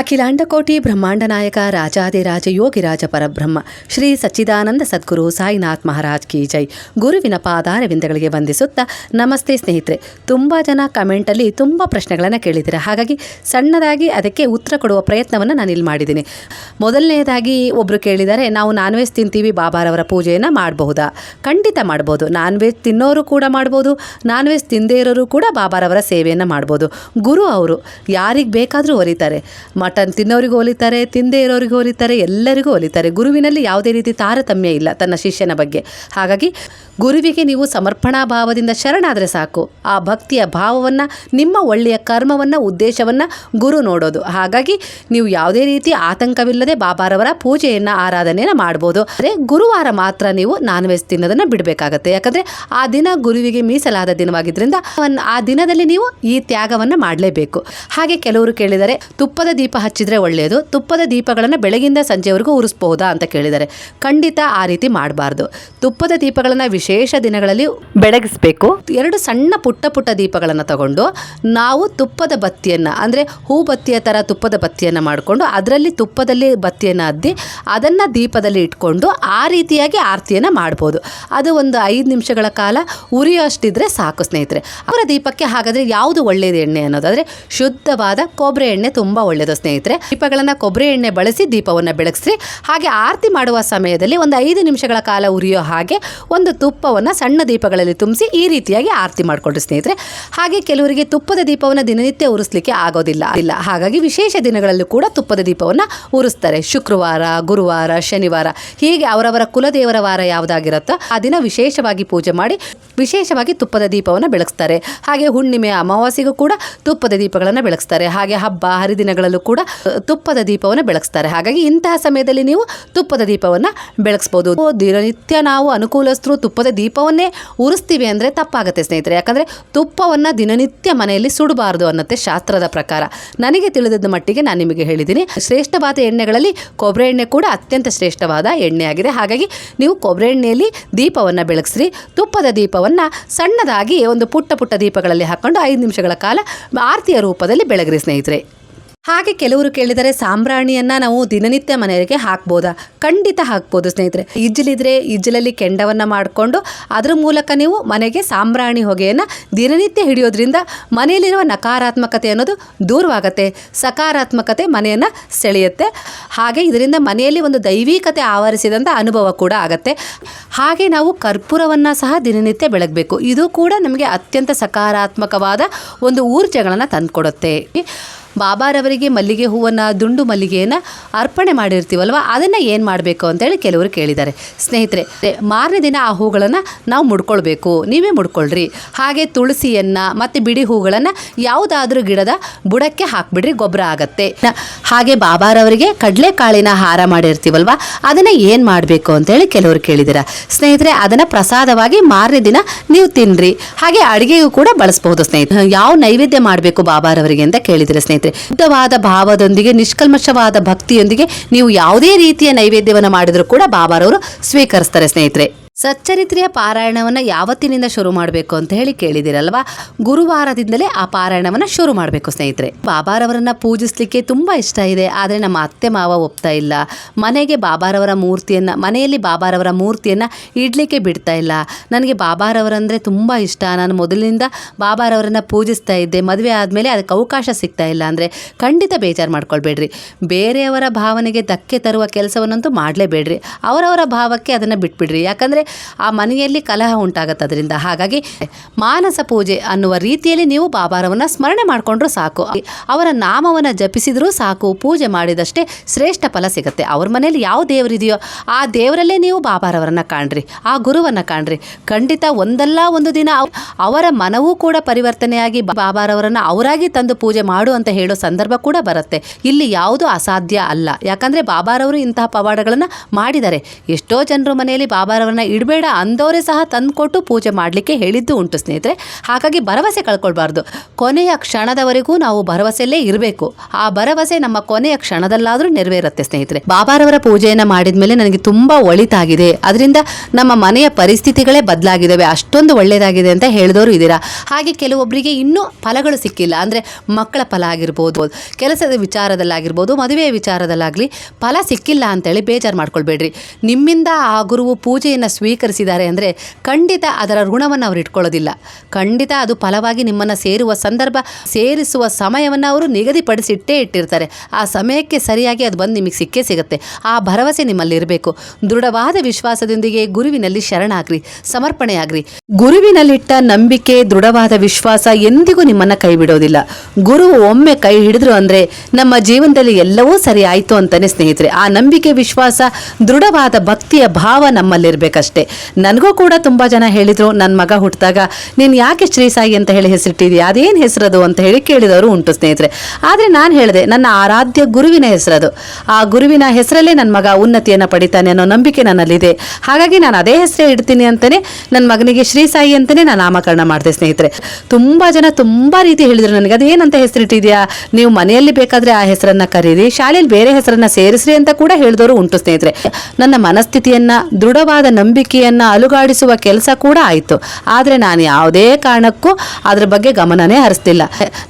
ಅಖಿಲಾಂಡಕೋಟಿ ಬ್ರಹ್ಮಾಂಡ ನಾಯಕ ರಾಜಾದಿರಾಜ ಯೋಗಿರಾಜ ಪರಬ್ರಹ್ಮ, ಶ್ರೀ ಸಚ್ಚಿದಾನಂದ ಸದ್ಗುರು ಸಾಯಿನಾಥ್ ಮಹಾರಾಜ್ ಕಿ ಜೈ. ಗುರುವಿನ ಪಾದಾರವಿಂದಗಳಿಗೆ ವಂದಿಸುತ್ತಾ, ನಮಸ್ತೆ ಸ್ನೇಹಿತರೆ. ತುಂಬ ಜನ ಕಮೆಂಟಲ್ಲಿ ತುಂಬ ಪ್ರಶ್ನೆಗಳನ್ನು ಕೇಳಿದ್ದೀರಾ? ಹಾಗಾಗಿ ಸಣ್ಣದಾಗಿ ಅದಕ್ಕೆ ಉತ್ತರ ಕೊಡುವ ಪ್ರಯತ್ನವನ್ನು ನಾನು ಇಲ್ಲಿ ಮಾಡಿದ್ದೀನಿ. ಮೊದಲನೆಯದಾಗಿ ಒಬ್ಬರು ಕೇಳಿದರೆ ನಾವು ನಾನ್ ವೆಜ್ ತಿಂತೀವಿ, ಬಾಬಾರವರ ಪೂಜೆಯನ್ನು ಮಾಡಬಹುದಾ? ಖಂಡಿತ ಮಾಡ್ಬೋದು. ನಾನ್ ವೆಜ್ ತಿನ್ನೋರು ಕೂಡ ಮಾಡ್ಬೋದು ನಾನ್ ವೆಜ್ ತಿಂದೇ ಇರೋರು ಕೂಡ ಬಾಬಾರವರ ಸೇವೆಯನ್ನು ಮಾಡ್ಬೋದು. ಗುರು ಅವರು ಯಾರಿಗೆ ಬೇಕಾದರೂ ಒಲಿತಾರೆ ಮಟನ್ ತಿನ್ನೋರಿಗೂ ಒಲಿತಾರೆ ತಿಂದೇ ಇರೋರಿಗೂ ಒಲಿತಾರೆ ಎಲ್ಲರಿಗೂ ಒಲಿತಾರೆ ಗುರುವಿನಲ್ಲಿ ಯಾವುದೇ ರೀತಿ ತಾರತಮ್ಯ ಇಲ್ಲ ತನ್ನ ಶಿಷ್ಯನ ಬಗ್ಗೆ. ಹಾಗಾಗಿ ಗುರುವಿಗೆ ನೀವು ಸಮರ್ಪಣಾ ಭಾವದಿಂದ ಶರಣಾದರೆ ಸಾಕು. ಆ ಭಕ್ತಿಯ ಭಾವವನ್ನು, ನಿಮ್ಮ ಒಳ್ಳೆಯ ಕರ್ಮವನ್ನು, ಉದ್ದೇಶವನ್ನು ಗುರು ನೋಡೋದು. ಹಾಗಾಗಿ ನೀವು ಯಾವುದೇ ರೀತಿ ಆತಂಕವಿಲ್ಲದೆ ಬಾಬಾರವರ ಪೂಜೆಯನ್ನು, ಆರಾಧನೆಯನ್ನು ಮಾಡ್ಬೋದು. ಅದೇ ಗುರುವಾರ ಮಾತ್ರ ನೀವು ನಾನ್ ವೆಜ್ ತಿನ್ನೋದನ್ನು ಬಿಡಬೇಕಾಗತ್ತೆ. ಯಾಕಂದರೆ ಆ ದಿನ ಗುರುವಿಗೆ ಮೀಸಲಾದ ದಿನವಾಗಿದ್ದರಿಂದ ಆ ದಿನದಲ್ಲಿ ನೀವು ಈ ತ್ಯಾಗವನ್ನು ಮಾಡಲೇಬೇಕು. ಹಾಗೆ ಕೆಲವರು ಕೇಳಿದರೆ, ತುಪ್ಪದ ದೀಪ ಹಚ್ಚಿದ್ರೆ ಒಳ್ಳೆಯದು ತುಪ್ಪದ ದೀಪಗಳನ್ನು ಬೆಳಗಿಂದ ಸಂಜೆವರೆಗೂ ಉರಿಸ್ಬಹುದಾ ಅಂತ ಕೇಳಿದ್ದಾರೆ. ಖಂಡಿತ ಆ ರೀತಿ ಮಾಡಬಾರ್ದು. ತುಪ್ಪದ ದೀಪಗಳನ್ನು ವಿಶೇಷ ದಿನಗಳಲ್ಲಿ ಬೆಳಗಿಸಬೇಕು. ಎರಡು ಸಣ್ಣ ಪುಟ್ಟ ಪುಟ್ಟ ದೀಪಗಳನ್ನು ತಗೊಂಡು ನಾವು ತುಪ್ಪದ ಬತ್ತಿಯನ್ನು ಅಂದರೆ ಹೂ ಬತ್ತಿಯ ಥರ ತುಪ್ಪದ ಬತ್ತಿಯನ್ನು ಮಾಡಿಕೊಂಡು ಅದರಲ್ಲಿ ತುಪ್ಪದಲ್ಲಿ ಬತ್ತಿಯನ್ನು ಅದ್ದಿ ಅದನ್ನು ದೀಪದಲ್ಲಿ ಇಟ್ಕೊಂಡು ಆ ರೀತಿಯಾಗಿ ಆರತಿಯನ್ನು ಮಾಡ್ಬೋದು. ಅದು ಒಂದು ಐದು ನಿಮಿಷಗಳ ಕಾಲ ಉರಿಯೋಷ್ಟಿದ್ರೆ ಸಾಕು ಸ್ನೇಹಿತರೆ. ಅವರ ದೀಪಕ್ಕೆ ಹಾಗಾದರೆ ಯಾವುದು ಒಳ್ಳೆಯದು ಎಣ್ಣೆ ಅನ್ನೋದಾದರೆ ಶುದ್ಧವಾದ ಕೊಬ್ಬರಿ ಎಣ್ಣೆ ತುಂಬ ಒಳ್ಳೆಯದು ಸ್ನೇಹಿತರೆ, ದೀಪಗಳನ್ನು ಕೊಬ್ಬರಿ ಎಣ್ಣೆ ಬಳಸಿ ದೀಪವನ್ನು ಬೆಳಗಿಸ್ರಿ. ಹಾಗೆ ಆರತಿ ಮಾಡುವ ಸಮಯದಲ್ಲಿ ಒಂದು ಐದು ನಿಮಿಷಗಳ ಕಾಲ ಉರಿಯೋ ಹಾಗೆ ಒಂದು ತುಪ್ಪವನ್ನು ಸಣ್ಣ ದೀಪಗಳಲ್ಲಿ ತುಂಬಿಸಿ ಈ ರೀತಿಯಾಗಿ ಆರತಿ ಮಾಡಿಕೊಂಡ್ರಿ ಸ್ನೇಹಿತರೆ. ಹಾಗೆ ಕೆಲವರಿಗೆ ತುಪ್ಪದ ದೀಪವನ್ನು ದಿನನಿತ್ಯ ಉರಿಸ್ಲಿಕ್ಕೆ ಆಗೋದಿಲ್ಲ. ಇಲ್ಲ, ಹಾಗಾಗಿ ವಿಶೇಷ ದಿನಗಳಲ್ಲೂ ಕೂಡ ತುಪ್ಪದ ದೀಪವನ್ನು ಉರಿಸ್ತಾರೆ. ಶುಕ್ರವಾರ, ಗುರುವಾರ, ಶನಿವಾರ, ಹೀಗೆ ಅವರವರ ಕುಲದೇವರ ವಾರ ಯಾವುದಾಗಿರುತ್ತೋ ಆ ದಿನ ವಿಶೇಷವಾಗಿ ಪೂಜೆ ಮಾಡಿ ವಿಶೇಷವಾಗಿ ತುಪ್ಪದ ದೀಪವನ್ನು ಬೆಳಗಿಸ್ತಾರೆ. ಹಾಗೆ ಹುಣ್ಣಿಮೆ ಅಮಾವಾಸ್ಯೆಗೂ ಕೂಡ ತುಪ್ಪದ ದೀಪಗಳನ್ನು ಬೆಳಗಿಸ್ತಾರೆ. ಹಾಗೆ ಹಬ್ಬ, ಹರಿದಿನಗಳಲ್ಲೂ ಕೂಡ ತುಪ್ಪದ ದೀಪವನ್ನು ಬೆಳಗಿಸ್ತಾರೆ. ಹಾಗಾಗಿ ಇಂತಹ ಸಮಯದಲ್ಲಿ ನೀವು ತುಪ್ಪದ ದೀಪವನ್ನು ಬೆಳಗಿಸ್ಬೋದು. ದಿನನಿತ್ಯ ನಾವು ಅನುಕೂಲಸ್ಥರು ತುಪ್ಪದ ದೀಪವನ್ನೇ ಉರಿಸ್ತೀವಿ ಅಂದರೆ ತಪ್ಪಾಗುತ್ತೆ ಸ್ನೇಹಿತರೆ. ಯಾಕಂದರೆ ತುಪ್ಪವನ್ನು ದಿನನಿತ್ಯ ಮನೆಯಲ್ಲಿ ಸುಡಬಾರದು ಅನ್ನತ್ತೆ ಶಾಸ್ತ್ರದ ಪ್ರಕಾರ. ನನಗೆ ತಿಳಿದಿದ್ದ ಮಟ್ಟಿಗೆ ನಾನು ನಿಮಗೆ ಹೇಳಿದ್ದೀನಿ. ಶ್ರೇಷ್ಠವಾದ ಎಣ್ಣೆಗಳಲ್ಲಿ ಕೊಬ್ಬರಿ ಎಣ್ಣೆ ಕೂಡ ಅತ್ಯಂತ ಶ್ರೇಷ್ಠವಾದ ಎಣ್ಣೆ ಆಗಿದೆ ಹಾಗಾಗಿ ನೀವು ಕೊಬ್ಬರಿ ಎಣ್ಣೆಯಲ್ಲಿ ದೀಪವನ್ನು ಬೆಳಗಿಸ್ರಿ. ತುಪ್ಪದ ದೀಪವನ್ನು ಸಣ್ಣದಾಗಿ ಒಂದು ಪುಟ್ಟ ಪುಟ್ಟ ದೀಪಗಳಲ್ಲಿ ಹಾಕ್ಕೊಂಡು ಐದು ನಿಮಿಷಗಳ ಕಾಲ ಆರತಿಯ ರೂಪದಲ್ಲಿ ಬೆಳಗ್ರಿ ಸ್ನೇಹಿತರೆ. ಹಾಗೆ ಕೆಲವರು ಕೇಳಿದರೆ ಸಾಂಬ್ರಾಣಿಯನ್ನು ನಾವು ದಿನನಿತ್ಯ ಮನೆಗೆ ಹಾಕ್ಬೋದಾ? ಖಂಡಿತ ಹಾಕ್ಬೋದು ಸ್ನೇಹಿತರೆ. ಇಜ್ಜಲಿದ್ರೆ ಇಜ್ಜಲಲ್ಲಿ ಕೆಂಡವನ್ನು ಮಾಡಿಕೊಂಡು ಅದರ ಮೂಲಕ ನೀವು ಮನೆಗೆ ಸಾಂಬ್ರಾಣಿ ಹೊಗೆಯನ್ನು ದಿನನಿತ್ಯ ಹಿಡಿಯೋದ್ರಿಂದ ಮನೆಯಲ್ಲಿರುವ ನಕಾರಾತ್ಮಕತೆ ಅನ್ನೋದು ದೂರವಾಗತ್ತೆ. ಸಕಾರಾತ್ಮಕತೆ ಮನೆಯನ್ನು ಸೆಳೆಯುತ್ತೆ. ಹಾಗೆ ಇದರಿಂದ ಮನೆಯಲ್ಲಿ ಒಂದು ದೈವಿಕತೆ ಆವರಿಸಿದಂಥ ಅನುಭವ ಕೂಡ ಆಗತ್ತೆ. ಹಾಗೆ ನಾವು ಕರ್ಪೂರವನ್ನು ಸಹ ದಿನನಿತ್ಯ ಬೆಳಗಬೇಕು. ಇದು ಕೂಡ ನಮಗೆ ಅತ್ಯಂತ ಸಕಾರಾತ್ಮಕವಾದ ಒಂದು ಊರ್ಜೆಗಳನ್ನು ತಂದುಕೊಡುತ್ತೆ. ಬಾಬಾರವರಿಗೆ ಮಲ್ಲಿಗೆ ಹೂವನ್ನು, ದುಂಡು ಮಲ್ಲಿಗೆಯನ್ನು ಅರ್ಪಣೆ ಮಾಡಿರ್ತೀವಲ್ವ? ಅದನ್ನು ಏನು ಮಾಡಬೇಕು ಅಂತೇಳಿ ಕೆಲವರು ಕೇಳಿದ್ದಾರೆ. ಸ್ನೇಹಿತರೆ, ಮಾರನೇ ದಿನ ಆ ಹೂಗಳನ್ನು ನಾವು ಮುಡ್ಕೊಳ್ಬೇಕು. ನೀವೇ ಮುಡ್ಕೊಳ್ರಿ. ಹಾಗೆ ತುಳಸಿಯನ್ನು ಮತ್ತು ಬಿಡಿ ಹೂಗಳನ್ನು ಯಾವುದಾದ್ರೂ ಗಿಡದ ಬುಡಕ್ಕೆ ಹಾಕ್ಬಿಡ್ರಿ, ಗೊಬ್ಬರ ಆಗತ್ತೆ. ಹಾಗೆ ಬಾಬಾರವರಿಗೆ ಕಡಲೆಕಾಳಿನ ಹಾರ ಮಾಡಿರ್ತೀವಲ್ವ? ಅದನ್ನು ಏನು ಮಾಡಬೇಕು ಅಂತೇಳಿ ಕೆಲವರು ಕೇಳಿದಿರ ಸ್ನೇಹಿತರೆ, ಅದನ್ನು ಪ್ರಸಾದವಾಗಿ ಮಾರನೇ ದಿನ ನೀವು ತಿನ್ನಿರಿ ಹಾಗೆ ಅಡುಗೆಗೂ ಕೂಡ ಬಳಸಬಹುದು ಸ್ನೇಹಿತರೆ. ಯಾವ ನೈವೇದ್ಯ ಮಾಡಬೇಕು ಬಾಬಾರವರಿಗೆ ಅಂತ ಕೇಳಿದಿರ ಸ್ನೇಹಿತರೆ? ಶುದ್ಧವಾದ ಭಾವದೊಂದಿಗೆ ನಿಷ್ಕಲ್ಮಶವಾದ ಭಕ್ತಿಯೊಂದಿಗೆ ನೀವು ಯಾವುದೇ ರೀತಿಯ ನೈವೇದ್ಯವನ್ನು ಮಾಡಿದರೂ ಕೂಡ ಬಾಬಾರವರು ಸ್ವೀಕರಿಸ್ತಾರೆ ಸ್ನೇಹಿತರೆ. ಸಚ್ಚರಿತ್ರೆಯ ಪಾರಾಯಣವನ್ನು ಯಾವತ್ತಿನಿಂದ ಶುರು ಮಾಡಬೇಕು ಅಂತ ಹೇಳಿ ಕೇಳಿದಿರಲ್ವಾ? ಗುರುವಾರದಿಂದಲೇ ಆ ಪಾರಾಯಣವನ್ನು ಶುರು ಮಾಡಬೇಕು ಸ್ನೇಹಿತರೆ. ಬಾಬಾರವರನ್ನ ಪೂಜಿಸಲಿಕ್ಕೆ ತುಂಬ ಇಷ್ಟ ಇದೆ, ಆದರೆ ನಮ್ಮ ಅತ್ತೆ ಮಾವ ಒಪ್ತಾ ಇಲ್ಲ. ಮನೆಗೆ ಬಾಬಾರವರ ಮೂರ್ತಿಯನ್ನು, ಮನೆಯಲ್ಲಿ ಬಾಬಾರವರ ಮೂರ್ತಿಯನ್ನು ಇಡಲಿಕ್ಕೆ ಬಿಡ್ತಾ ಇಲ್ಲ. ನನಗೆ ಬಾಬಾರವರಂದರೆ ತುಂಬ ಇಷ್ಟ. ನಾನು ಮೊದಲಿನಿಂದ ಬಾಬಾರವರನ್ನ ಪೂಜಿಸ್ತಾ ಇದ್ದೆ. ಮದುವೆ ಆದಮೇಲೆ ಅದಕ್ಕೆ ಅವಕಾಶ ಸಿಗ್ತಾ ಇಲ್ಲ ಅಂದರೆ ಖಂಡಿತ ಬೇಜಾರು ಮಾಡ್ಕೊಳ್ಬೇಡ್ರಿ. ಬೇರೆಯವರ ಭಾವನೆಗೆ ಧಕ್ಕೆ ತರುವ ಕೆಲಸವನ್ನಂತೂ ಮಾಡಲೇಬೇಡ್ರಿ. ಅವರವರ ಭಾವಕ್ಕೆ ಅದನ್ನು ಬಿಟ್ಬಿಡ್ರಿ. ಯಾಕಂದರೆ ಆ ಮನೆಯಲ್ಲಿ ಕಲಹ ಉಂಟಾಗತ್ತೆ ಅದರಿಂದ ಹಾಗಾಗಿ ಮಾನಸ ಪೂಜೆ ಅನ್ನುವ ರೀತಿಯಲ್ಲಿ ನೀವು ಬಾಬಾರವನ್ನ ಸ್ಮರಣೆ ಮಾಡಿಕೊಂಡ್ರೂ ಸಾಕು. ಅವರ ನಾಮವನ್ನು ಜಪಿಸಿದರೂ ಸಾಕು, ಪೂಜೆ ಮಾಡಿದಷ್ಟೇ ಶ್ರೇಷ್ಠ ಫಲ ಸಿಗುತ್ತೆ. ಅವ್ರ ಮನೆಯಲ್ಲಿ ಯಾವ ದೇವರಿದೆಯೋ ಆ ದೇವರಲ್ಲೇ ನೀವು ಬಾಬಾರವರನ್ನ ಕಾಣ್ರಿ, ಆ ಗುರುವನ್ನು ಕಾಣ್ರಿ. ಖಂಡಿತ ಒಂದಲ್ಲ ಒಂದು ದಿನ ಅವ್- ಅವರ ಮನವೂ ಕೂಡ ಪರಿವರ್ತನೆಯಾಗಿ ಬಾಬಾರವರನ್ನ ಅವರಾಗಿ ತಂದು ಪೂಜೆ ಮಾಡು ಅಂತ ಹೇಳೋ ಸಂದರ್ಭ ಕೂಡ ಬರುತ್ತೆ. ಇಲ್ಲಿ ಯಾವುದು ಅಸಾಧ್ಯ ಅಲ್ಲ. ಯಾಕಂದರೆ ಬಾಬಾರವರು ಇಂತಹ ಪವಾಡಗಳನ್ನು ಮಾಡಿದ್ದಾರೆ ಎಷ್ಟೋ ಜನರು ಮನೆಯಲ್ಲಿ ಬಾಬಾರವರನ್ನ ಇಡಬೇಡ ಅಂದವರೇ ಸಹ ತಂದುಕೊಟ್ಟು ಪೂಜೆ ಮಾಡಲಿಕ್ಕೆ ಹೇಳಿದ್ದು ಉಂಟು ಸ್ನೇಹಿತರೆ. ಹಾಗಾಗಿ ಭರವಸೆ ಕಳ್ಕೊಳ್ಬಾರ್ದು. ಕೊನೆಯ ಕ್ಷಣದವರೆಗೂ ನಾವು ಭರವಸೆಯಲ್ಲೇ ಇರಬೇಕು. ಆ ಭರವಸೆ ನಮ್ಮ ಕೊನೆಯ ಕ್ಷಣದಲ್ಲಾದರೂ ನೆರವೇರುತ್ತೆ ಸ್ನೇಹಿತರೆ. ಬಾಬಾರವರ ಪೂಜೆಯನ್ನು ಮಾಡಿದ ಮೇಲೆ ನನಗೆ ತುಂಬ ಒಳಿತಾಗಿದೆ. ಅದರಿಂದ ನಮ್ಮ ಮನೆಯ ಪರಿಸ್ಥಿತಿಗಳೇ ಬದಲಾಗಿದ್ದಾವೆ. ಅಷ್ಟೊಂದು ಒಳ್ಳೆಯದಾಗಿದೆ ಅಂತ ಹೇಳಿದವರು ಇದ್ದೀರಾ? ಹಾಗೆ ಕೆಲವೊಬ್ಬರಿಗೆ ಇನ್ನೂ ಫಲಗಳು ಸಿಕ್ಕಿಲ್ಲ. ಅಂದರೆ ಮಕ್ಕಳ ಫಲ ಆಗಿರ್ಬೋದು, ಕೆಲಸದ ವಿಚಾರದಲ್ಲಾಗಿರ್ಬೋದು, ಮದುವೆಯ ವಿಚಾರದಲ್ಲಾಗಲಿ ಫಲ ಸಿಕ್ಕಿಲ್ಲ ಅಂತೇಳಿ ಬೇಜಾರು ಮಾಡ್ಕೊಳ್ಬೇಡ್ರಿ. ನಿಮ್ಮಿಂದ ಆ ಗುರುವು ಪೂಜೆಯನ್ನು ಸ್ವೀಕರಿಸಿದ್ದಾರೆ ಅಂದರೆ ಖಂಡಿತ ಅದರ ಋಣವನ್ನು ಅವರು ಇಟ್ಕೊಳ್ಳೋದಿಲ್ಲ. ಖಂಡಿತ ಅದು ಫಲವಾಗಿ ನಿಮ್ಮನ್ನು ಸೇರುವ ಸಂದರ್ಭ, ಸೇರಿಸುವ ಸಮಯವನ್ನು ಅವರು ನಿಗದಿಪಡಿಸಿಟ್ಟೇ ಇಟ್ಟಿರ್ತಾರೆ. ಆ ಸಮಯಕ್ಕೆ ಸರಿಯಾಗಿ ಅದು ಬಂದು ನಿಮಗೆ ಸಿಕ್ಕೇ ಸಿಗುತ್ತೆ. ಆ ಭರವಸೆ ನಿಮ್ಮಲ್ಲಿರಬೇಕು ದೃಢವಾದ ವಿಶ್ವಾಸದೊಂದಿಗೆ ಗುರುವಿನಲ್ಲಿ ಶರಣಾಗ್ರಿ, ಸಮರ್ಪಣೆಯಾಗ್ರಿ. ಗುರುವಿನಲ್ಲಿಟ್ಟ ನಂಬಿಕೆ, ದೃಢವಾದ ವಿಶ್ವಾಸ ಎಂದಿಗೂ ನಿಮ್ಮನ್ನು ಕೈ ಬಿಡೋದಿಲ್ಲ. ಗುರು ಒಮ್ಮೆ ಕೈ ಹಿಡಿದ್ರು ಅಂದರೆ ನಮ್ಮ ಜೀವನದಲ್ಲಿ ಎಲ್ಲವೂ ಸರಿ ಆಯಿತು ಅಂತಲೇ ಸ್ನೇಹಿತರೆ. ಆ ನಂಬಿಕೆ, ವಿಶ್ವಾಸ, ದೃಢವಾದ ಭಕ್ತಿಯ ಭಾವ ನಮ್ಮಲ್ಲಿರ್ಬೇಕಷ್ಟೇ. ನನಗೂ ಕೂಡ ತುಂಬಾ ಜನ ಹೇಳಿದರು ನನ್ನ ಮಗ ಹುಟ್ಟಿದಾಗ ನೀನು ಯಾಕೆ ಶ್ರೀ ಸಾಯಿ ಅಂತ ಹೇಳಿ ಹೆಸರಿಟ್ಟಿದ್ಯಾ? ಅದೇನು ಹೆಸರದು? ಅಂತ ಹೇಳಿ ಕೇಳಿದವರು ಉಂಟು ಸ್ನೇಹಿತರೆ. ಆದರೆ ನಾನು ಹೇಳಿದೆ, ನನ್ನ ಆರಾಧ್ಯ ಗುರುವಿನ ಹೆಸರದು. ಆ ಗುರುವಿನ ಹೆಸರಲ್ಲೇ ನನ್ನ ಮಗ ಉನ್ನತಿಯನ್ನು ಪಡಿತಾನೆ ಅನ್ನೋ ನಂಬಿಕೆ ನನ್ನಲ್ಲಿದೆ. ಹಾಗಾಗಿ ನಾನು ಅದೇ ಹೆಸರೇ ಇಡ್ತೀನಿ ಅಂತಲೇ ನನ್ನ ಮಗನಿಗೆ ಶ್ರೀ ಸಾಯಿ ಅಂತಾನೆ ನಾನು ನಾಮಕರಣ ಮಾಡಿದೆ ಸ್ನೇಹಿತರೆ. ತುಂಬಾ ಜನ ತುಂಬಾ ರೀತಿ ಹೇಳಿದರು ನನಗೆ, ಅದೇನಂತ ಹೆಸರಿಟ್ಟಿದ್ಯಾ? ನೀವು ಮನೆಯಲ್ಲಿ ಬೇಕಾದ್ರೆ ಆ ಹೆಸರನ್ನ ಕರೀರಿ ಶಾಲೆಯಲ್ಲಿ ಬೇರೆ ಹೆಸರನ್ನ ಸೇರಿಸ್ರಿ ಅಂತ ಕೂಡ ಹೇಳಿದವರು ಉಂಟು ಸ್ನೇಹಿತರೆ. ನನ್ನ ಮನಸ್ಥಿತಿಯನ್ನ ದೃಢವಾದ ನಂಬಿಕೆಯನ್ನ ಅಲುಗಾಡಿಸುವ ಕೆಲಸ ಕೂಡ ಆಯಿತು. ಆದರೆ ನಾನು ಯಾವುದೇ ಕಾರಣಕ್ಕೂ ಅದರ ಬಗ್ಗೆ ಗಮನನೇ ಹರಿಸ್ತಿಲ್ಲ.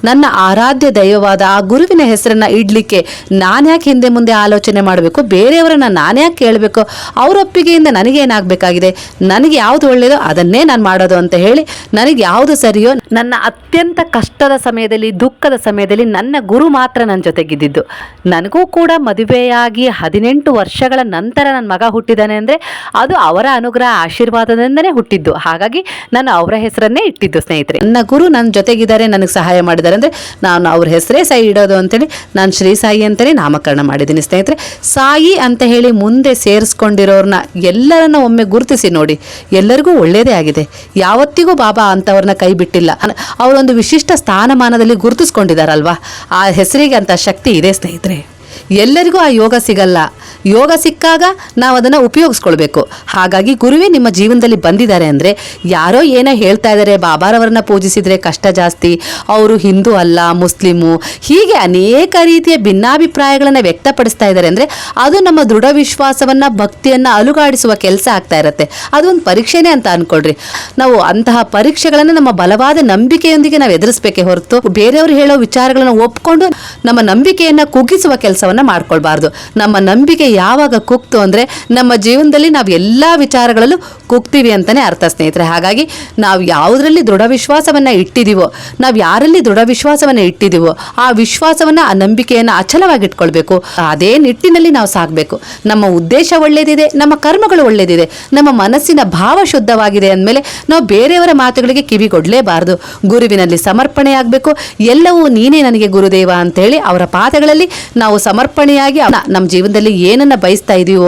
ನನ್ನ ಆರಾಧ್ಯ ದೈವವಾದ ಆ ಗುರುವಿನ ಹೆಸರನ್ನ ಇಡ್ಲಿಕ್ಕೆ ನಾನು ಯಾಕೆ ಹಿಂದೆ ಮುಂದೆ ಆಲೋಚನೆ ಮಾಡಬೇಕು? ಬೇರೆಯವರನ್ನ ನಾನು ಯಾಕೆ ಕೇಳಬೇಕು? ಅವ್ರ ಒಪ್ಪಿಗೆಯಿಂದ ನನಗೇನಾಗಬೇಕಾಗಿದೆ? ನನಗೆ ಯಾವುದು ಒಳ್ಳೆಯದೋ ಅದನ್ನೇ ನಾನು ಮಾಡೋದು ಅಂತ ಹೇಳಿ ನನಗೆ ಯಾವುದು ಸರಿಯೋ ನನ್ನ ಅತ್ಯಂತ ಕಷ್ಟದ ಸಮಯದಲ್ಲಿ, ದುಃಖದ ಸಮಯದಲ್ಲಿ ನನ್ನ ಗುರು ಮಾತ್ರ ನನ್ನ ಜೊತೆಗಿದ್ದಿದ್ದು. ನನಗೂ ಕೂಡ ಮದುವೆಯಾಗಿ ಹದಿನೆಂಟು ವರ್ಷಗಳ ನಂತರ ನನ್ನ ಮಗ ಹುಟ್ಟಿದ್ದಾನೆ ಅಂದರೆ ಅದು ಅವರ ಅನುಗ್ರಹ ಆಶೀರ್ವಾದದಿಂದನೇ ಹುಟ್ಟಿದ್ದು. ಹಾಗಾಗಿ ನಾನು ಅವರ ಹೆಸರನ್ನೇ ಇಟ್ಟಿದ್ದು ಸ್ನೇಹಿತರೆ. ನನ್ನ ಗುರು ನನ್ನ ಜೊತೆಗಿದ್ದಾರೆ, ನನಗೆ ಸಹಾಯ ಮಾಡಿದ್ದಾರೆ. ಅಂದರೆ ನಾನು ಅವ್ರ ಹೆಸರೇ ಸಾಯಿ ಇಡೋದು ಅಂತೇಳಿ ನಾನು ಶ್ರೀ ಸಾಯಿ ಅಂತಲೇ ನಾಮಕರಣ ಮಾಡಿದ್ದೀನಿ ಸ್ನೇಹಿತರೆ. ಸಾಯಿ ಅಂತ ಹೇಳಿ ಮುಂದೆ ಸೇರಿಸ್ಕೊಂಡಿರೋರನ್ನ ಎಲ್ಲರನ್ನ ಒಮ್ಮೆ ಗುರುತಿಸಿ ನೋಡಿ. ಎಲ್ಲರಿಗೂ ಒಳ್ಳೆಯದೇ ಆಗಿದೆ. ಯಾವತ್ತಿಗೂ ಬಾಬಾ ಅಂತವ್ರನ್ನ ಕೈ ಬಿಟ್ಟಿಲ್ಲ. ಅವರೊಂದು ವಿಶಿಷ್ಟ ಸ್ಥಾನಮಾನದಲ್ಲಿ ಗುರುತಿಸ್ಕೊಂಡಿದ್ದಾರಲ್ವಾ? ಆ ಹೆಸರಿಗೆ ಅಂತ ಶಕ್ತಿ ಇದೆ ಸ್ನೇಹಿತರೆ. ಎಲ್ಲರಿಗೂ ಆ ಯೋಗ ಸಿಗಲ್ಲ. ಯೋಗ ಸಿಕ್ಕಾಗ ನಾವು ಅದನ್ನು ಉಪಯೋಗಿಸ್ಕೊಳ್ಬೇಕು. ಹಾಗಾಗಿ ಗುರುವೇ ನಿಮ್ಮ ಜೀವನದಲ್ಲಿ ಬಂದಿದ್ದಾರೆ ಅಂದರೆ ಯಾರೋ ಏನೋ ಹೇಳ್ತಾ ಇದ್ದಾರೆ ಬಾಬಾರವರನ್ನ ಪೂಜಿಸಿದರೆ ಕಷ್ಟ ಜಾಸ್ತಿ, ಅವರು ಹಿಂದೂ ಅಲ್ಲ, ಮುಸ್ಲಿಮು, ಹೀಗೆ ಅನೇಕ ರೀತಿಯ ಭಿನ್ನಾಭಿಪ್ರಾಯಗಳನ್ನು ವ್ಯಕ್ತಪಡಿಸ್ತಾ ಇದ್ದಾರೆ ಅಂದರೆ ಅದು ನಮ್ಮ ದೃಢ ವಿಶ್ವಾಸವನ್ನು, ಭಕ್ತಿಯನ್ನು ಅಲುಗಾಡಿಸುವ ಕೆಲಸ ಆಗ್ತಾ ಇರುತ್ತೆ. ಅದೊಂದು ಪರೀಕ್ಷೆನೇ ಅಂತ ಅಂದ್ಕೊಳ್ರಿ ನಾವು ಅಂತಹ ಪರೀಕ್ಷೆಗಳನ್ನು ನಮ್ಮ ಬಲವಾದ ನಂಬಿಕೆಯೊಂದಿಗೆ ನಾವು ಎದುರಿಸಬೇಕೆ ಹೊರತು ಬೇರೆಯವರು ಹೇಳೋ ವಿಚಾರಗಳನ್ನು ಒಪ್ಪಿಕೊಂಡು ನಮ್ಮ ನಂಬಿಕೆಯನ್ನು ಕುಗ್ಗಿಸುವ ಕೆಲಸವನ್ನು ಮಾಡ್ಕೊಳ್ಬಾರ್ದು. ನಮ್ಮ ನಂಬಿಕೆ ಯಾವಾಗ ಕುಕ್ತು ಅಂದರೆ ನಮ್ಮ ಜೀವನದಲ್ಲಿ ನಾವು ಎಲ್ಲ ವಿಚಾರಗಳಲ್ಲೂ ಕುಗ್ತೀವಿ ಅಂತಲೇ ಅರ್ಥ ಸ್ನೇಹಿತರೆ. ಹಾಗಾಗಿ ನಾವು ಯಾವುದರಲ್ಲಿ ದೃಢ ವಿಶ್ವಾಸವನ್ನು ಇಟ್ಟಿದ್ದೀವೋ ನಾವು ಯಾರಲ್ಲಿ ದೃಢ ವಿಶ್ವಾಸವನ್ನು ಇಟ್ಟಿದ್ದೀವೋ ಆ ವಿಶ್ವಾಸವನ್ನು, ಆ ನಂಬಿಕೆಯನ್ನು ಅಚಲವಾಗಿ ಇಟ್ಕೊಳ್ಬೇಕು ಅದೇ ನಿಟ್ಟಿನಲ್ಲಿ ನಾವು ಸಾಗಬೇಕು. ನಮ್ಮ ಉದ್ದೇಶ ಒಳ್ಳೆಯದಿದೆ ನಮ್ಮ ಕರ್ಮಗಳು ಒಳ್ಳೆಯದಿದೆ ನಮ್ಮ ಮನಸ್ಸಿನ ಭಾವ ಶುದ್ಧವಾಗಿದೆ ಅಂದಮೇಲೆ ನಾವು ಬೇರೆಯವರ ಮಾತುಗಳಿಗೆ ಕಿವಿಗೊಡಲೇಬಾರದು ಗುರುವಿನಲ್ಲಿ ಸಮರ್ಪಣೆ ಆಗಬೇಕು ಎಲ್ಲವೂ ನೀನೇ ನನಗೆ ಗುರುದೇವ ಅಂತೇಳಿ ಅವರ ಪಾದಗಳಲ್ಲಿ ನಾವು ಸಮರ್ಪಣೆಯಾಗಿ ನಮ್ಮ ಜೀವನದಲ್ಲಿ ಏನನ್ನ ಬಯಸ್ತಾ ಇದೆಯೋ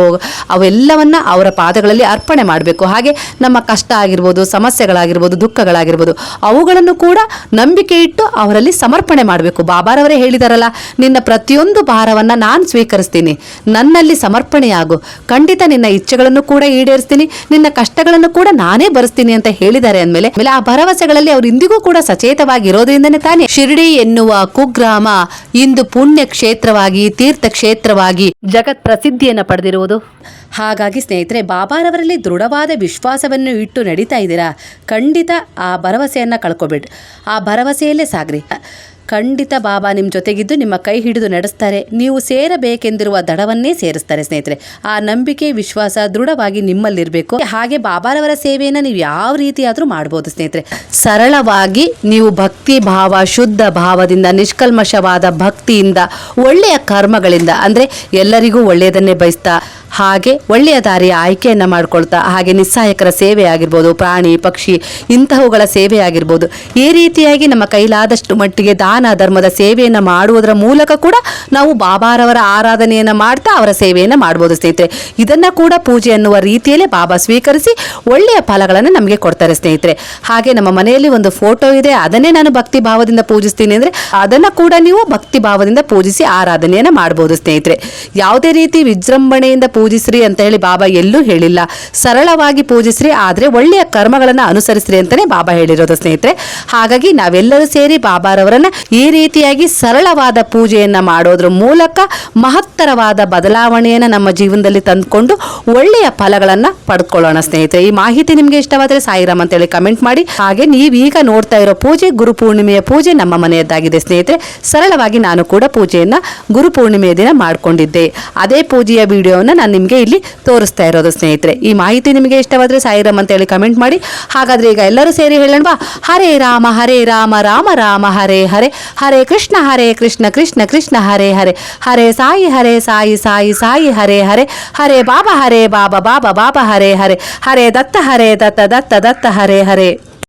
ಅವೆಲ್ಲವನ್ನ ಅವರ ಪಾದಗಳಲ್ಲಿ ಅರ್ಪಣೆ ಮಾಡಬೇಕು. ಹಾಗೆ ನಮ್ಮ ಕಷ್ಟ ಆಗಿರ್ಬೋದು, ಸಮಸ್ಯೆಗಳಾಗಿರ್ಬೋದು, ದುಃಖಗಳಾಗಿರ್ಬೋದು, ಅವುಗಳನ್ನು ಕೂಡ ನಂಬಿಕೆ ಇಟ್ಟು ಅವರಲ್ಲಿ ಸಮರ್ಪಣೆ ಮಾಡಬೇಕು. ಬಾಬಾರವರೇ ಹೇಳಿದಾರಲ್ಲ, ನಿನ್ನ ಪ್ರತಿಯೊಂದು ಭಾರವನ್ನ ನಾನು ಸ್ವೀಕರಿಸ್ತೀನಿ. ನನ್ನಲ್ಲಿ ಸಮರ್ಪಣೆಯಾಗು. ಖಂಡಿತ ನಿನ್ನ ಇಚ್ಛೆಗಳನ್ನು ಕೂಡ ಈಡೇರಿಸ್ತೀನಿ. ನಿನ್ನ ಕಷ್ಟಗಳನ್ನು ಕೂಡ ನಾನೇ ಬರೆಸ್ತೀನಿ ಅಂತ ಹೇಳಿದ್ದಾರೆ ಅಂದಮೇಲೆ, ಆಮೇಲೆ ಆ ಭರವಸೆಗಳಲ್ಲಿ ಅವರು ಇಂದಿಗೂ ಕೂಡ ಸಚೇತವಾಗಿರೋದ್ರಿಂದನೇ ತಾನೇ. ಶಿರ್ಡಿ ಎನ್ನುವ ಕುಗ್ರಾಮ ಇಂದು ಪುಣ್ಯ ಕ್ಷೇತ್ರವಾಗಿ ತೀರ್ಥ ಕ್ಷೇತ್ರವಾಗಿ ಜಗತ್ ಪ್ರಸಿದ್ಧಿಯನ್ನು ಪಡೆದಿರುವುದು. ಹಾಗಾಗಿ ಸ್ನೇಹಿತರೆ, ಬಾಬಾರವರಲ್ಲಿ ದೃಢವಾದ ವಿಶ್ವಾಸವನ್ನು ಇಟ್ಟು ನಡೀತಾ ಇದ್ದೀರಾ? ಖಂಡಿತ ಆ ಭರವಸೆಯನ್ನು ಕಳ್ಕೊಬೇಡಿ. ಆ ಭರವಸೆಯಲ್ಲೇ ಸಾಗ್ರಿ. ಖಂಡಿತ ಬಾಬಾ ನಿಮ್ಮ ಜೊತೆಗಿದ್ದು ನಿಮ್ಮ ಕೈ ಹಿಡಿದು ನಡೆಸ್ತಾರೆ. ನೀವು ಸೇರಬೇಕೆಂದಿರುವ ದಡವನ್ನೇ ಸೇರಿಸ್ತಾರೆ ಸ್ನೇಹಿತರೆ. ಆ ನಂಬಿಕೆ, ವಿಶ್ವಾಸ ದೃಢವಾಗಿ ನಿಮ್ಮಲ್ಲಿರಬೇಕು. ಹಾಗೆ ಬಾಬಾರವರ ಸೇವೆಯನ್ನು ನೀವು ಯಾವ ರೀತಿಯಾದರೂ ಮಾಡ್ಬೋದು ಸ್ನೇಹಿತರೆ. ಸರಳವಾಗಿ ನೀವು ಭಕ್ತಿ ಭಾವ, ಶುದ್ಧ ಭಾವದಿಂದ, ನಿಷ್ಕಲ್ಮಶವಾದ ಭಕ್ತಿಯಿಂದ, ಒಳ್ಳೆಯ ಕರ್ಮಗಳಿಂದ, ಅಂದರೆ ಎಲ್ಲರಿಗೂ ಒಳ್ಳೆಯದನ್ನೇ ಬಯಸ್ತಾ ಹಾಗೆ ಒಳ್ಳೆಯ ದಾರಿಯ ಆಯ್ಕೆಯನ್ನು ಮಾಡಿಕೊಳ್ತಾ, ಹಾಗೆ ನಿಸ್ಸಹಾಯಕರ ಸೇವೆ ಆಗಿರ್ಬೋದು ಪ್ರಾಣಿ, ಪಕ್ಷಿ, ಇಂತಹವುಗಳ ಸೇವೆ ಆಗಿರ್ಬೋದು ಈ ರೀತಿಯಾಗಿ ನಮ್ಮ ಕೈಲಾದಷ್ಟು ಮಟ್ಟಿಗೆ ದಾನ, ಧರ್ಮದ ಸೇವೆಯನ್ನು ಮಾಡುವುದರ ಮೂಲಕ ಕೂಡ ನಾವು ಬಾಬಾರವರ ಆರಾಧನೆಯನ್ನು ಮಾಡ್ತಾ ಅವರ ಸೇವೆಯನ್ನು ಮಾಡ್ಬೋದು ಸ್ನೇಹಿತರೆ. ಇದನ್ನು ಕೂಡ ಪೂಜೆ ಅನ್ನುವ ರೀತಿಯಲ್ಲೇ ಬಾಬಾ ಸ್ವೀಕರಿಸಿ ಒಳ್ಳೆಯ ಫಲಗಳನ್ನು ನಮಗೆ ಕೊಡ್ತಾರೆ ಸ್ನೇಹಿತರೆ. ಹಾಗೆ ನಮ್ಮ ಮನೆಯಲ್ಲಿ ಒಂದು ಫೋಟೋ ಇದೆ, ಅದನ್ನೇ ನಾನು ಭಕ್ತಿ ಭಾವದಿಂದ ಪೂಜಿಸ್ತೀನಿ ಅಂದರೆ ಅದನ್ನು ಕೂಡ ನೀವು ಭಕ್ತಿ ಭಾವದಿಂದ ಪೂಜಿಸಿ ಆರಾಧನೆಯನ್ನು ಮಾಡ್ಬೋದು ಸ್ನೇಹಿತರೆ. ಯಾವುದೇ ರೀತಿ ವಿಜೃಂಭಣೆಯಿಂದ ಪೂಜಿಸ್ರಿ ಅಂತ ಹೇಳಿ ಬಾಬಾ ಎಲ್ಲೂ ಹೇಳಿಲ್ಲ. ಸರಳವಾಗಿ ಪೂಜಿಸ್ರಿ, ಆದರೆ ಒಳ್ಳೆಯ ಕರ್ಮಗಳನ್ನು ಅನುಸರಿಸ್ರಿ ಅಂತಲೇ ಬಾಬಾ ಹೇಳಿರೋದು ಸ್ನೇಹಿತರೆ. ಹಾಗಾಗಿ ನಾವೆಲ್ಲರೂ ಸೇರಿ ಬಾಬಾರವರನ್ನ ಈ ರೀತಿಯಾಗಿ ಸರಳವಾದ ಪೂಜೆಯನ್ನು ಮಾಡೋದ್ರ ಮೂಲಕ ಮಹತ್ತರವಾದ ಬದಲಾವಣೆಯನ್ನು ನಮ್ಮ ಜೀವನದಲ್ಲಿ ತಂದುಕೊಂಡು ಒಳ್ಳೆಯ ಫಲಗಳನ್ನು ಪಡ್ಕೊಳ್ಳೋಣ ಸ್ನೇಹಿತರೆ. ಈ ಮಾಹಿತಿ ನಿಮಗೆ ಇಷ್ಟವಾದರೆ ಸಾಯಿರಾಮ್ ಅಂತೇಳಿ ಕಮೆಂಟ್ ಮಾಡಿ. ಹಾಗೆ ನೀವೀಗ ನೋಡ್ತಾ ಇರೋ ಪೂಜೆ ಗುರು ಪೂರ್ಣಿಮೆಯ ಪೂಜೆ ನಮ್ಮ ಮನೆಯದ್ದಾಗಿದೆ ಸ್ನೇಹಿತರೆ. ಸರಳವಾಗಿ ನಾನು ಕೂಡ ಪೂಜೆಯನ್ನು ಗುರು ಪೂರ್ಣಿಮೆಯ ದಿನ ಮಾಡ್ಕೊಂಡಿದ್ದೆ. ಅದೇ ಪೂಜೆಯ ವಿಡಿಯೋನ ನಾನು ನಿಮಗೆ ಇಲ್ಲಿ ತೋರಿಸ್ತಾ ಇರೋದು, ಸ್ನೇಹಿತರೆ. ಈ ಮಾಹಿತಿ ನಿಮಗೆ ಇಷ್ಟವಾದರೆ ಸಾಯಿರಾಮ್ ಅಂತೇಳಿ ಕಮೆಂಟ್ ಮಾಡಿ. ಹಾಗಾದರೆ ಈಗ ಎಲ್ಲರೂ ಸೇರಿ ಹೇಳೋಣವಾ? ಹರೇ ರಾಮ ಹರೇ ರಾಮ ರಾಮ ರಾಮ, ಹರೇ ಹರೇ. ಹರೇ ಕೃಷ್ಣ ಹರೇ ಕೃಷ್ಣ ಕೃಷ್ಣ ಕೃಷ್ಣ, ಹರೇ ಹರೇ. ಹರೇ ಸಾಯಿ ಹರೇ ಸಾಯಿ ಸಾಯಿ ಸಾಯಿ, ಹರೇ ಹರೇ. ಹರೇ ಬಾಬಾ ಹರೇ ಬಾಬಾ ಬಾಬಾ ಬಾಬಾ, ಹರೇ ಹರೇ. ಹರೇ ದತ್ತ ಹರೇ ದತ್ತ ದತ್ತ ದತ್ತ, ಹರೇ ಹರೇ.